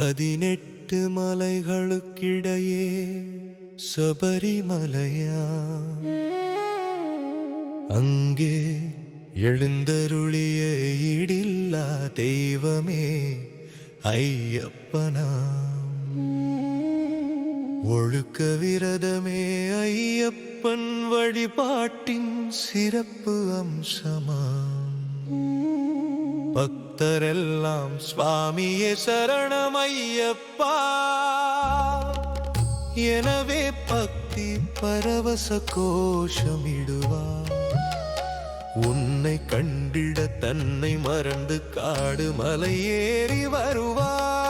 பதினெட்டு மலைகளுக்கிடையே சபரிமலையா? அங்கே எழுந்தருளிய ஈடில்லா தெய்வமே ஐயப்பனா? ஒழுக்க விரதமே ஐயப்பன் வழிபாட்டின் சிறப்பு அம்சமா? பக்தரெல்லாம் சுவாமியே சரணம் ஐயப்பா எனவே பக்தி பரவச கோஷமிடுவார் உன்னை கண்டிட தன்னை மறந்து காடு மலை ஏறி வருவார்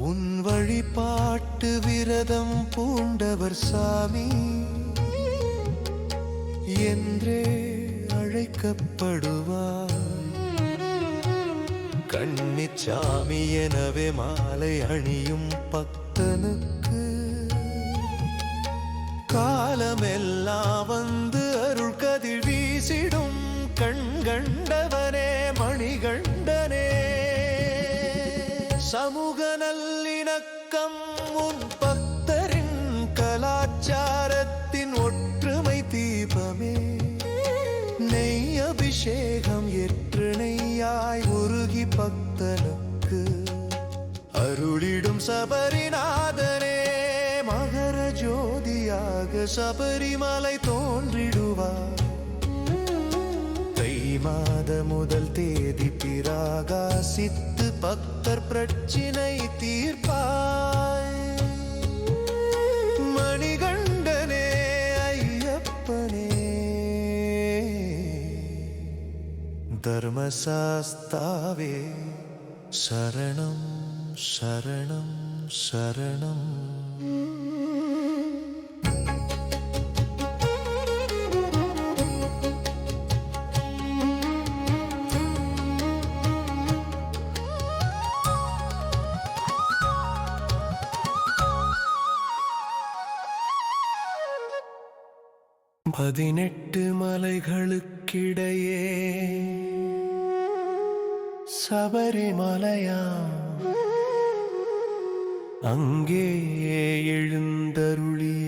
உன் வழிபாட்டு விரதம் பூண்டவர் சாமி என்றே அழைக்கப்படுவார். கன்னிச்சாமி எனவே மாலை அணியும் பக்தனுக்கு காலமெல்லாம் வந்து அருள் கதிர் வீசிடும் கண்கண்டவனே மணிகண்டனே சமூக நல்ல நல்லிணக்கம் உன் பக்தரின் கலாச்சாரத்தின் ஒற்றுமை தீபமே. நெய் அபிஷேகம் எற்று நெய்யாய் உருகி பக்தனுக்கு. அருளிடும் சபரிநாதனே மகர ஜோதியாக சபரிமலை தோன்றிடுவார். மாத முதல் தேதி பிராகாசித்து பக்தர் பிரச்சினை தீர்ப்பாய். மணிகண்டனே ஐயப்பனே. தர்மசாஸ்தாவே சரணம் சரணம் சரணம். பதினெட்டு மலைகளுக்கிடையே சபரிமலையா அங்கே எழுந்தருளிய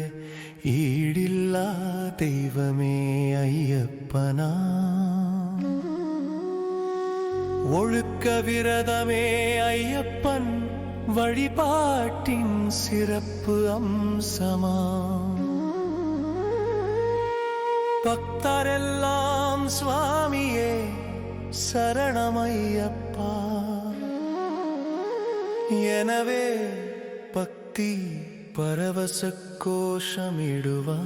ஈடில்லா தெய்வமே ஐயப்பனா. ஒழுக்க விரதமே ஐயப்பன் வழிபாட்டின் சிறப்பு அம்சமா. பக்தரெல்லாம் சுவாமியே சரணமையப்பா. எனவே பக்தி பரவச கோஷமிடுவார்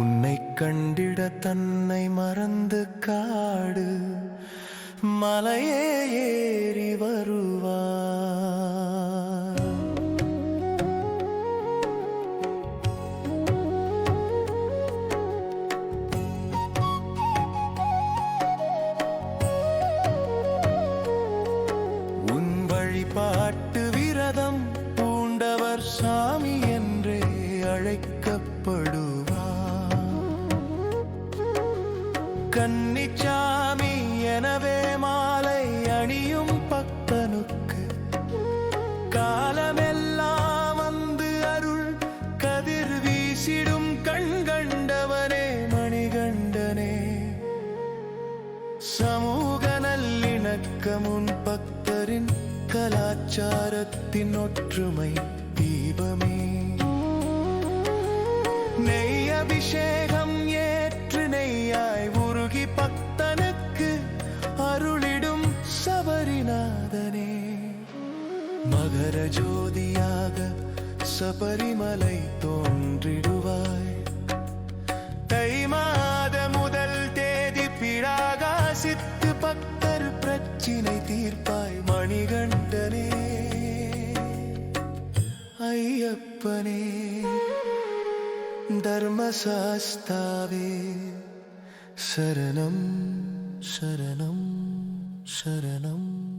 உன்னை கண்டிட தன்னை மறந்து காடு மலையே ஏறி வருவார். கன்னிச்சாமி எனவே மாலை அணியும் பக்தனுக்கு. காலமெல்லாம் வந்து அருள் கதிர் வீசிடும் கண்கண்டவனே மணிகண்டனே. சமூக நல்லிணக்கமுன் பக்தரின் கலாச்சாரத்தின் ஒற்றுமை தீபமே. நெய் அபிஷேக மகர ஜோதியாக சபரிமலை தோன்றிடுவாய். தை மாத முதல் தேதி பிராகாசித்து பக்தர் பிரச்சினை தீர்ப்பாய் மணிகண்டனே. ஐயப்பனே தர்மசாஸ்தாவே சரணம் சரணம் சரணம்.